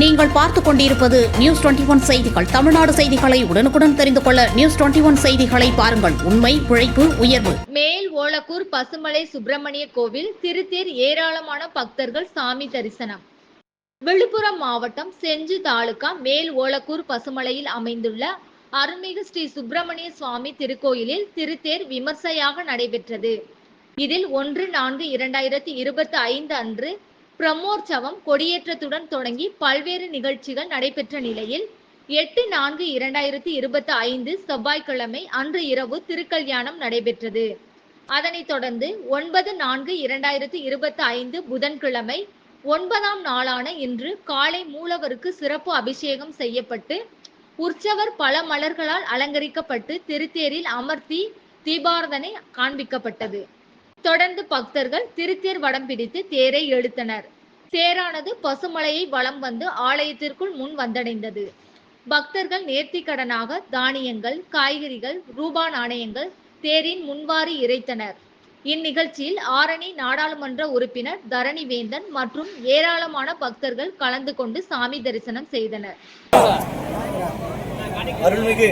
நீங்கள் பார்த்துக் கொண்டிருப்பது நியூஸ் டுவெண்டி ஒன் செய்திகள். தமிழ்நாடு செய்திகளை உடனுக்குடன் தெரிந்து கொள்ள நியூஸ் டுவெண்டி ஒன் செய்திகளை பாருங்கள். உண்மை உழைப்பு உயர்வு. மேல் ஓலக்கூர் பசுமலை சுப்பிரமணிய கோவில் திருத்தேர் ஏராளமான பக்தர்கள் சாமி தரிசனம். விழுப்புரம் மாவட்டம் செஞ்சு தாலுகா மேல் ஓலக்கூர் பசுமலையில் அமைந்துள்ள அருள்மிகு ஸ்ரீ சுப்பிரமணிய சுவாமி திருக்கோயிலில் திருத்தேர் விமர்சையாக நடைபெற்றது. இதில் ஒன்று நான்கு இரண்டாயிரத்தி இருபத்தி ஐந்து அன்று பிரம்மோற்சவம் கொடியேற்றத்துடன் தொடங்கி பல்வேறு நிகழ்ச்சிகள் நடைபெற்ற நிலையில் எட்டு நான்கு இரண்டாயிரத்தி இருபத்தி ஐந்து செவ்வாய்க்கிழமை அன்று இரவு திருக்கல்யாணம் நடைபெற்றது. அதனைத் தொடர்ந்து ஒன்பது நான்கு இரண்டாயிரத்தி இருபத்தி ஐந்து புதன்கிழமை ஒன்பதாம் நாளான இன்று காலை மூலவருக்கு சிறப்பு அபிஷேகம் செய்யப்பட்டு உற்சவர் பல மலர்களால் அலங்கரிக்கப்பட்டு திருத்தேரில் அமர்த்தி தீபாரதனை காண்பிக்கப்பட்டது. தொடர்ந்து பக்தர்கள் திருத்தேர் வடம் பிடித்து தேரை எழுத்தனர் தேரானது பசுமலையை வலம் வந்து ஆலயத்திற்குள் முன் வந்தடைந்தது. பக்தர்கள் நேர்த்திக்கடனாக தானியங்கள் காய்கறிகள் ரூபா நாணயங்கள் தேரின் முன்வாரி இறைத்தனர். இந்நிகழ்ச்சியில் ஆரணி நாடாளுமன்ற உறுப்பினர் தரணி வேந்தன் மற்றும் ஏராளமான பக்தர்கள் கலந்து கொண்டு சாமி தரிசனம் செய்தனர். அருள்மிகு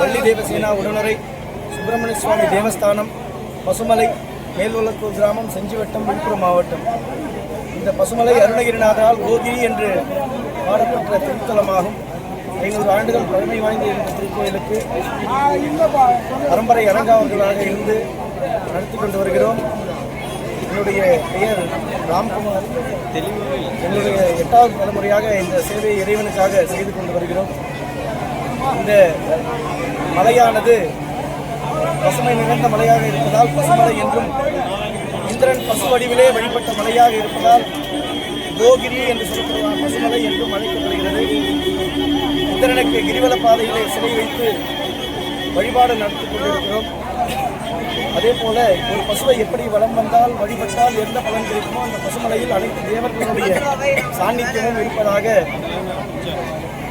பள்ளி தேவசேனா உடனரை சுப்பிரமணிய சுவாமி தேவஸ்தானம் பசுமலை மேல்வளத்தூர் கிராமம் செஞ்சிவட்டம் விழுப்புரம் மாவட்டம். இந்த பசுமலை அருணகிரிநாதரால் கோகிரி என்று பாடப்பட்ட திருத்தலமாகும். ஐநூறு ஆண்டுகள் பழமை வாய்ந்த இந்த திருக்கோயிலுக்கு பரம்பரை அரங்காவர்களாக இருந்து நடத்தி கொண்டு வருகிறோம். என்னுடைய பெயர் ராம்குமார். என்னுடைய எட்டாவது தலைமுறையாக இந்த சேவையை இறைவனுக்காக செய்து கொண்டு வருகிறோம். இந்த மலையானது பசுமை நிறைந்த மலையாக இருப்பதால் பசுமலை என்றும் இந்திரன் பசு வடிவிலே வழிபட்ட மலையாக இருப்பதால் கோகிரி என்று சொல்லப்படுவார். பசுமலை என்றும் அழைக்கப்படுகிறது. இந்திரனுக்கு கிரிவல பாதையிலே சிலை வைத்து வழிபாடு நடத்தி கொண்டிருக்கிறோம். அதே போல ஒரு பசுவை எப்படி வளம் வந்தால் வழிபட்டால் எந்த பலன் கிடைக்குமோ அந்த பசுமலையில் அனைத்து தேவர்களுடைய சாநித்தியமும் இருப்பதாக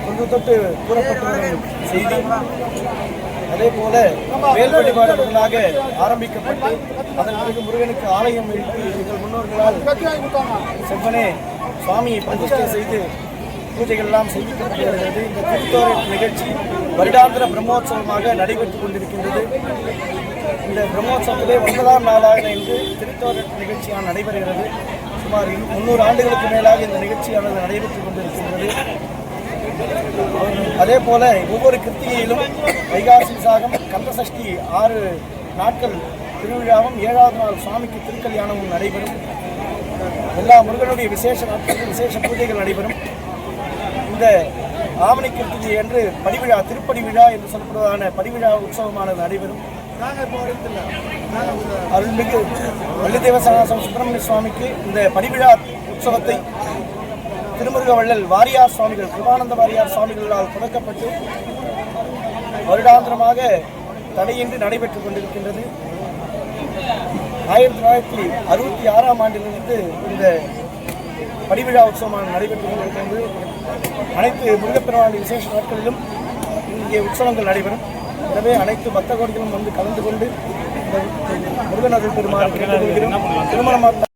தொன்று தொட்டு கூறப்பட்டு வரும் செய்தி. அதே போல வேல் வழிபாடுகளாக ஆரம்பிக்கப்பட்டு அதன் பிறகு முருகனுக்கு ஆலயம் எழுப்பி எங்கள் முன்னோர்களால் செவ்வனே சுவாமியை பிரதிஷ்டை செய்து பூஜைகள் எல்லாம் செய்யப்பட்டு வருகிறது இந்த திருத்தோரை நிகழ்ச்சி வருடாந்திர பிரம்மோற்சவமாக நடைபெற்றுக் கொண்டிருக்கின்றது. இந்த பிரம்மோற்சவத்திலே ஒன்பதாம் நாளாக இன்று திருத்தோரை நிகழ்ச்சியாக நடைபெறுகிறது. சுமார் முன்னூறு ஆண்டுகளுக்கு மேலாக இந்த நிகழ்ச்சியானது நடைபெற்றுக் கொண்டிருக்கின்றது. அதே போல ஒவ்வொரு கிருத்திகையிலும் வைகாசி விசாகம் கந்தசஷ்டி ஆறு நாட்கள் திருவிழாவும் ஏழாவது நாள் சுவாமிக்கு திருக்கல்யாணமும் நடைபெறும். எல்லா முருகனுடைய விசேஷ நாட்களுக்கு விசேஷ பூஜைகள் நடைபெறும். இந்த ஆவணி கிருத்திகை என்று படிவிழா திருப்படி விழா என்று சொல்லப்படுவதான படிவிழா உற்சவமானது நடைபெறும். அருள்மிகு வள்ளி தேவசனாசம் சுப்பிரமணிய சுவாமிக்கு இந்த படிவிழா உற்சவத்தை திருமுருகவள்ளல் வாரியார் சுவாமிகள் கிருபானந்த வாரியார் சுவாமிகளால் தொடக்கப்பட்டு வருடாந்திரமாக தடையின்றி நடைபெற்றுக் கொண்டிருக்கின்றது. ஆயிரத்தி தொள்ளாயிரத்தி அறுபத்தி ஆறாம் ஆண்டிலிருந்து இந்த படிவிழா உற்சவமான நடைபெற்றுக் கொண்டிருக்கிறது அனைத்து முருகப்பெருமாள் விசேஷ நாட்களிலும் இங்கே உற்சவங்கள் நடைபெறும். எனவே அனைத்து பக்த கோடிகளும் வந்து கலந்து கொண்டு இந்த முருகன் பெருமாள் திருமணமாக